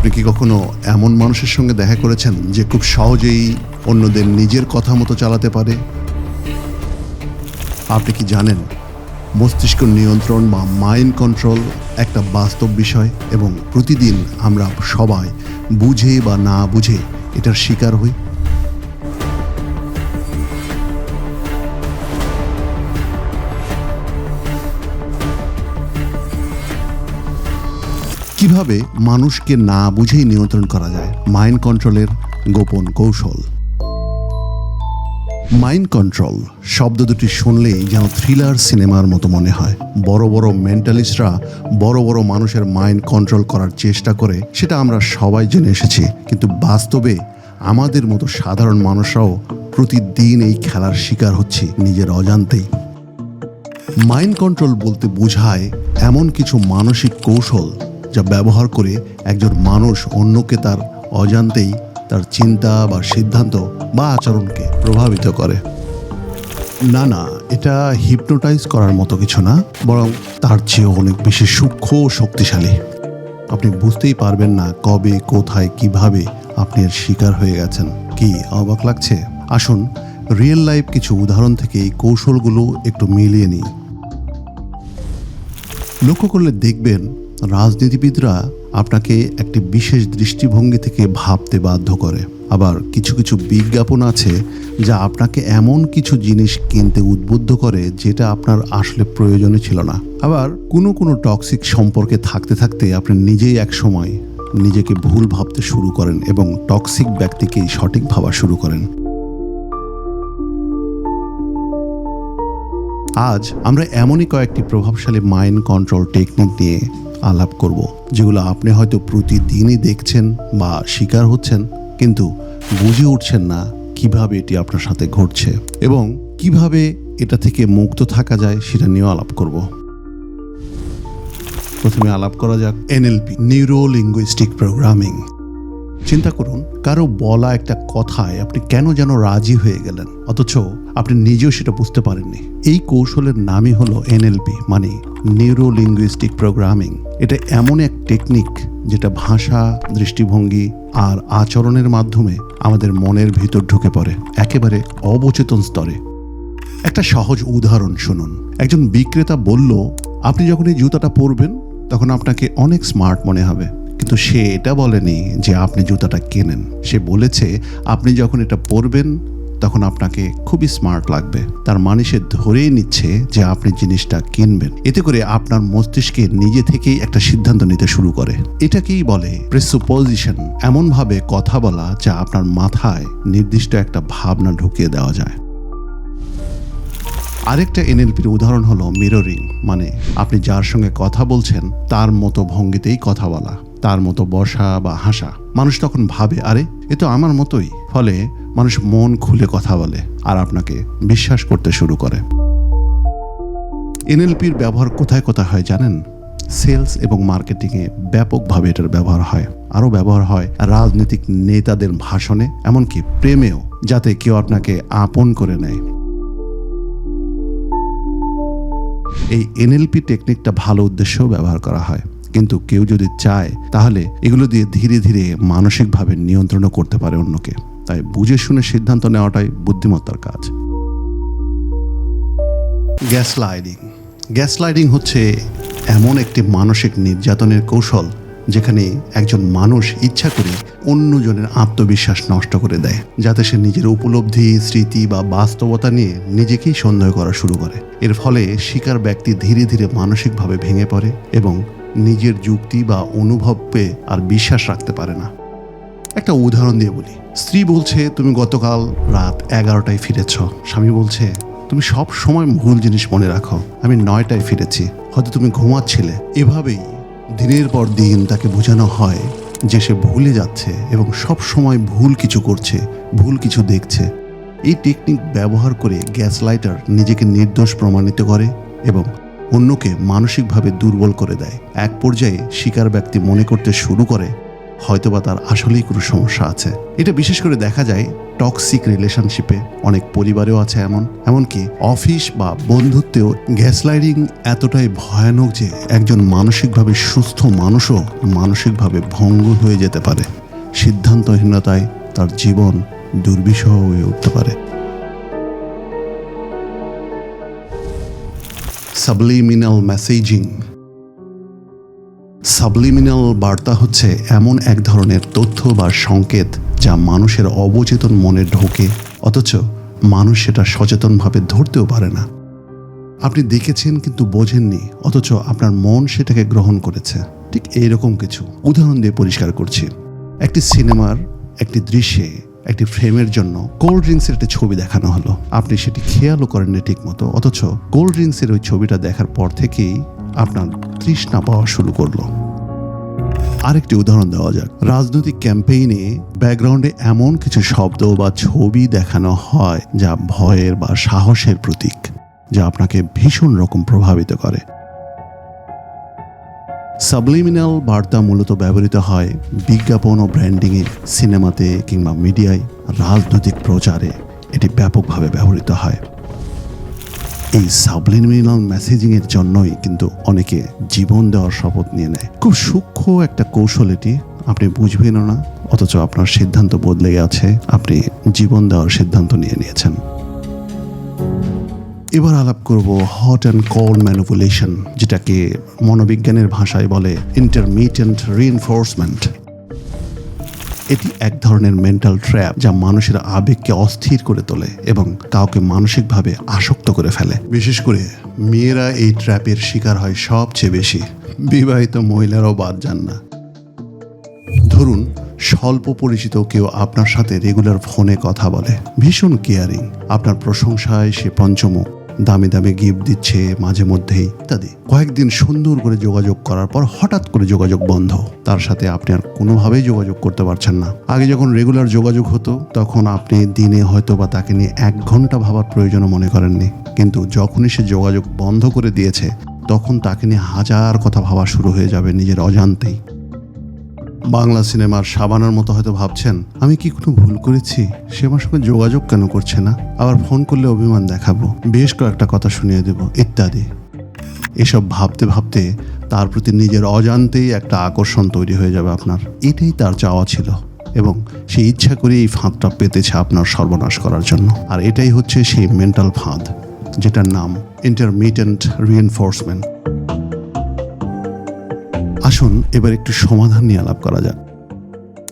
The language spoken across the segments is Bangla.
আপনি কি কখনো এমন মানুষের সঙ্গে দেখা করেছেন যে খুব সহজেই অন্যদের নিজের কথা মতো চালাতে পারে? আপনি কি জানেন মস্তিষ্ক নিয়ন্ত্রণ বা মাইন্ড কন্ট্রোল একটা বাস্তব বিষয় এবং প্রতিদিন আমরা সবাই বুঝে বা না বুঝে এটার শিকার হই? কীভাবে মানুষকে না বুঝেই নিয়ন্ত্রণ করা যায়? মাইন্ড কন্ট্রোলের গোপন কৌশল। মাইন্ড কন্ট্রোল শব্দ দুটি শুনলেই যেন থ্রিলার সিনেমার মতো মনে হয়। বড় বড় মেন্টালিস্টরা বড় বড় মানুষের মাইন্ড কন্ট্রোল করার চেষ্টা করে, সেটা আমরা সবাই জেনে এসেছি। কিন্তু বাস্তবে আমাদের মতো সাধারণ মানুষরাও প্রতিদিন এই খেলার শিকার হচ্ছি নিজের অজান্তেই। মাইন্ড কন্ট্রোল বলতে বোঝায় এমন কিছু মানসিক কৌশল যা ব্যবহার করে একজন মানুষ অন্যকে তার অজান্তেই তার চিন্তা বা সিদ্ধান্ত বা আচরণকে প্রভাবিত করে। না না, এটা হিপনোটাইজ করার মতো কিছু না, বরং তার চেয়েও অনেক বেশি সূক্ষ্ম ও শক্তিশালী। আপনি বুঝতেই পারবেন না কবে, কোথায়, কীভাবে আপনি এর শিকার হয়ে গেছেন। কি অবাক লাগছে? আসুন রিয়েল লাইফ কিছু উদাহরণ থেকে এই কৌশলগুলো একটু মিলিয়ে নিই। লক্ষ্য করলে দেখবেন রাজনীতিবিদরা আপনাকে একটি বিশেষ দৃষ্টিভঙ্গি থেকে ভাবতে বাধ্য করে। আবার কিছু কিছু বিজ্ঞাপন আছে যা আপনাকে এমন কিছু জিনিস কিনতে উদ্বুদ্ধ করে যেটা আপনার আসলে প্রয়োজনই ছিল না। আবার কোনো কোনো টক্সিক সম্পর্কে থাকতে থাকতে আপনি নিজেই এক সময় নিজেকে ভুল ভাবতে শুরু করেন এবং টক্সিক ব্যক্তিকেই সঠিক ভাবা শুরু করেন। আজ আমরা এমনই কয়েকটি প্রভাবশালী মাইন্ড কন্ট্রোল টেকনিক নিয়ে আলাপ করব, যেগুলো আপনি হয়তো প্রতিদিনই দেখছেন বা শিকার হচ্ছেন, কিন্তু বুঝে উঠছেন না কীভাবে এটি আপনার সাথে ঘটছে এবং কীভাবে এটা থেকে মুক্ত থাকা যায় সেটা নিয়েও আলাপ করব। প্রথমে আলাপ করা যাক এনএলপি নিউরো লিঙ্গুইস্টিক প্রোগ্রামিং চিন্তা করুন, কারও বলা একটা কথায় আপনি কেন যেন রাজি হয়ে গেলেন? অথচ আপনি নিজেও সেটা বুঝতে পারেননি। এই কৌশলের নামই হলো এনএলপি মানে নিউরো লিঙ্গুইস্টিক প্রোগ্রামিং এটা এমন এক টেকনিক যেটা ভাষা, দৃষ্টিভঙ্গি আর আচরণের মাধ্যমে আমাদের মনের ভিতর ঢুকে পড়ে, একেবারে অবচেতন স্তরে। একটা সহজ উদাহরণ শুনুন। একজন বিক্রেতা বলল, আপনি যখন এই জুতাটা পরবেন, তখন আপনাকে অনেক স্মার্ট মনে হবে। কিন্তু সে এটা বলেনি যে আপনি জুতাটা কেনেন। সে বলেছে, আপনি যখন এটা পরবেন, তখন আপনাকে খুবই স্মার্ট লাগবে। তার মানে সে ধরেই নিচ্ছে যে আপনি জিনিসটা কিনবেন। এতে করে আপনার মস্তিষ্কে নিজে থেকেই একটা সিদ্ধান্ত নিতে শুরু করে। এটাকেই বলে প্রেসুপোজিশন এমনভাবে কথা বলা যা আপনার মাথায় নির্দিষ্ট একটা ভাবনা ঢুকিয়ে দেওয়া যায়। আরেকটা এনএলপির উদাহরণ হলো মিররিং মানে আপনি যার সঙ্গে কথা বলছেন, তার মতো ভঙ্গিতেই কথা বলা। তার মতো বসা বা হাসা। মানুষ তখন ভাবে, আরে, এ তো আমার মতোই। ফলে মানুষ মন খুলে কথা বলে আর আপনাকে বিশ্বাস করতে শুরু করে। এনএলপির ব্যবহার কোথায় কোথায় হয় জানেন? সেলস এবং মার্কেটিংয়ে ব্যাপকভাবে এটার ব্যবহার হয়। আরও ব্যবহার হয় রাজনৈতিক নেতাদের ভাষণে, এমনকি প্রেমেও, যাতে কেউ আপনাকে আপন করে নেয়। এই এনএলপি টেকনিকটা ভালো উদ্দেশ্যেও ব্যবহার করা হয়। কিন্তু কেউ যদি চায়, তাহলে এগুলো দিয়ে ধীরে ধীরে মানসিকভাবে নিয়ন্ত্রণও করতে পারে অন্যকে। তাই বুঝে শুনে সিদ্ধান্ত নেওয়াটাই বুদ্ধিমত্তার কাজ। গ্যাস লাইডিং গ্যাস লাইডিং হচ্ছে এমন একটি মানসিক নির্যাতনের কৌশল যেখানে একজন মানুষ ইচ্ছা করে অন্যজনের আত্মবিশ্বাস নষ্ট করে দেয়, যাতে সে নিজের উপলব্ধি, স্মৃতি বা বাস্তবতা নিয়ে নিজেকেই সন্দেহ করা শুরু করে। এর ফলে শিকার ব্যক্তি ধীরে ধীরে মানসিকভাবে ভেঙে পড়ে এবং নিজের যুক্তি বা অনুভবে আর বিশ্বাস রাখতে পারে না। একটা উদাহরণ দিয়ে বলি। স্ত্রী বলছে, তুমি গতকাল রাত এগারোটায় ফিরেছ। স্বামী বলছে, তুমি সব সময় ভুল জিনিস মনে রাখো। আমি নয়টায় ফিরেছি। হয়তো তুমি ঘুমাচ্ছিলে। এভাবেই দিনের পর দিন তাকে বোঝানো হয় যে সে ভুলে যাচ্ছে এবং সব সময় ভুল কিছু করছে, ভুল কিছু দেখছে। এই টেকনিক ব্যবহার করে গ্যাস লাইটার নিজেকে নির্দোষ প্রমাণিত করে এবং অন্যকে মানসিকভাবে দুর্বল করে দেয়। এক পর্যায়ে শিকার ব্যক্তি মনে করতে শুরু করে, হয়তোবা তার আসলেই কোনো সমস্যা আছে। এটা বিশেষ করে দেখা যায় টক্সিক রিলেশনশিপে অনেক পরিবারেও আছে এমন, এমনকি অফিস বা বন্ধুত্বেও গ্যাসলাইডিং এতটাই ভয়ানক যে একজন মানসিকভাবে সুস্থ মানুষও মানসিকভাবে ভঙ্গুর হয়ে যেতে পারে। সিদ্ধান্তহীনতায় তার জীবন দুর্বিষহ হয়ে উঠতে পারে। সাবলিমিনাল মেসেজিং সাবলিমিনাল বার্তা হচ্ছে এমন এক ধরনের তথ্য বা সংকেত যা মানুষের অবচেতন মনে ঢোকে, অথচ মানুষ সেটা সচেতনভাবে ধরতেও পারে না। আপনি দেখেছেন কিন্তু বোঝেননি, অথচ আপনার মন সেটাকে গ্রহণ করেছে। ঠিক এইরকম কিছু। উদাহরণ দিয়ে পরিষ্কার করছি। একটি সিনেমার একটি দৃশ্যে একটি ফ্রেমের জন্য কোল্ড ড্রিঙ্কসের একটা ছবি দেখানো হলো। আপনি সেটি খেয়ালও করেননি ঠিক মতো অথচ কোল্ড ড্রিঙ্কসের ওই ছবিটা দেখার পর থেকেই আপনার তৃষ্ণা পাওয়া শুরু করল। আরেকটি উদাহরণ দেওয়া যাক। রাজনৈতিক ক্যাম্পেইনে ব্যাকগ্রাউন্ডে এমন কিছু শব্দ বা ছবি দেখানো হয় যা ভয়ের বা সাহসের প্রতীক, যা আপনাকে ভীষণ রকম প্রভাবিত করে। সাবলিমিনাল বার্তা মূলত ব্যবহৃত হয় বিজ্ঞাপন ও ব্র্যান্ডিংয়ে, সিনেমাতে কিংবা মিডিয়ায় রাজনৈতিক প্রচারে। এটি ব্যাপকভাবে ব্যবহৃত হয়। এই সাবলিমিনাল মেসেজিংয়ের জন্যই কিন্তু অনেকে জীবন দেওয়ার শপথ নিয়ে নেয়। খুব সূক্ষ্ম একটা কৌশল এটি। আপনি বুঝবেনও না, অথচ আপনার সিদ্ধান্ত বদলে গেছে। আপনি জীবন দেওয়ার সিদ্ধান্ত নিয়ে নিয়েছেন। এবার আলাপ করব হট অ্যান্ড কোল্ড ম্যানুপুলেশন যেটাকে মনোবিজ্ঞানের ভাষায় বলে ইন্টারমিডিয়েন্ট রিএনফোর্সমেন্ট এটি এক ধরনের মেন্টাল ট্র্যাপ যা মানুষের আবেগকে অস্থির করে তোলে এবং কাউকে মানসিকভাবে আসক্ত করে ফেলে। বিশেষ করে মেয়েরা এই ট্র্যাপের শিকার হয় সবচেয়ে বেশি। বিবাহিত মহিলারাও বাদ যান না। ধরুন, স্বল্প পরিচিত কেউ আপনার সাথে রেগুলার ফোনে কথা বলে। ভীষণ কেয়ারিং আপনার প্রশংসায় সে পঞ্চমুখ। দামি দামি গিফট দিচ্ছে মাঝে মধ্যেই ইত্যাদি। কয়েকদিন সুন্দর করে যোগাযোগ করার পর হঠাৎ করে যোগাযোগ বন্ধ। তার সাথে আপনি আর কোনোভাবেই যোগাযোগ করতে পারছেন না। আগে যখন রেগুলার যোগাযোগ হতো, তখন আপনি দিনে হয়তো বা তাকে নিয়ে এক ঘণ্টা ভাবার প্রয়োজনও মনে করেননি। কিন্তু যখনই সে যোগাযোগ বন্ধ করে দিয়েছে, তখন তাকে নিয়ে হাজার কথা ভাবা শুরু হয়ে যাবে নিজের অজান্তেই। বাংলা সিনেমার সাবানার মতো হয়তো ভাবছেন, আমি কি কোনো ভুল করেছি? সে আমার সঙ্গে যোগাযোগ কেন করছে না? আবার ফোন করলে অভিমান দেখাবো। বেশ কয়েকটা কথা শুনিয়ে দেব, ইত্যাদি। এসব ভাবতে ভাবতে তার প্রতি নিজের অজান্তেই একটা আকর্ষণ তৈরি হয়ে যাবে আপনার। এটাই তার চাওয়া ছিল। এবং সে ইচ্ছা করে এই ফাঁদটা পেতেছে আপনার সর্বনাশ করার জন্য। আর এটাই হচ্ছে সেই মেন্টাল ফাঁদ, যেটার নাম ইন্টারমিডিয়েন্ট রিএনফোর্সমেন্ট আসুন এবার একটু সমাধান নিয়ে আলাপ করা যাক।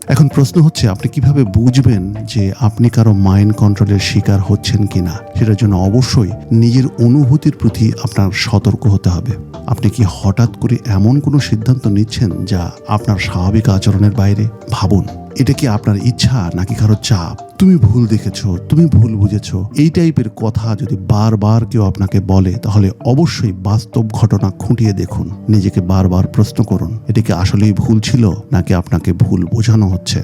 এখন প্রশ্ন হচ্ছে, আপনি কীভাবে বুঝবেন যে আপনি কারও মাইন্ড কন্ট্রোলের শিকার হচ্ছেন কি না সেটার জন্য অবশ্যই নিজের অনুভূতির প্রতি আপনার সতর্ক হতে হবে। আপনি কি হঠাৎ করে এমন কোনো সিদ্ধান্ত নিচ্ছেন যা আপনার স্বাভাবিক আচরণের বাইরে? ভাবুন। এটা কি আপনার ইচ্ছা নাকি কারও চাপ? তুমি ভুল দেখেছ, তুমি ভুল বুঝেছ। এই টাইপের কথা যদি বারবার কেউ আপনাকে বলে, তাহলে অবশ্যই বাস্তব ঘটনা খুঁটিয়ে দেখুন। নিজেকে বারবার প্রশ্ন করুন, এটা কি আসলেই ভুল ছিল নাকি আপনাকে ভুল বোঝানো হচ্ছে?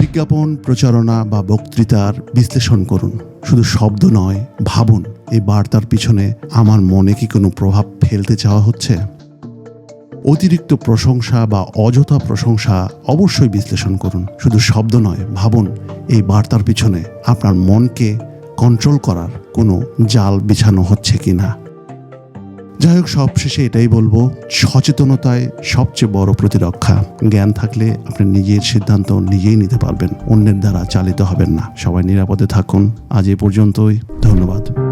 বিজ্ঞাপন, প্রচারণা বা বক্তৃতার বিশ্লেষণ করুন। শুধু শব্দ নয়, ভাবুন, এই বার্তার পিছনে আমার মনে কি কোনো প্রভাব ফেলতে চাওয়া হচ্ছে? অতিরিক্ত প্রশংসা বা অযথা প্রশংসা অবশ্যই বিশ্লেষণ করুন। শুধু শব্দ নয়, ভাবুন, এই বার্তার পিছনে আপনার মনকে কন্ট্রোল করার কোনো জাল বিছানো হচ্ছে কি না যাই হোক, সবশেষে এটাই বলব সচেতনতায় সবচেয়ে বড় প্রতিরক্ষা। জ্ঞান থাকলে আপনি নিজের সিদ্ধান্ত নিজেই নিতে পারবেন, অন্যের দ্বারা চালিত হবেন না। সবাই নিরাপদে থাকুন। আজ এ পর্যন্তই, ধন্যবাদ।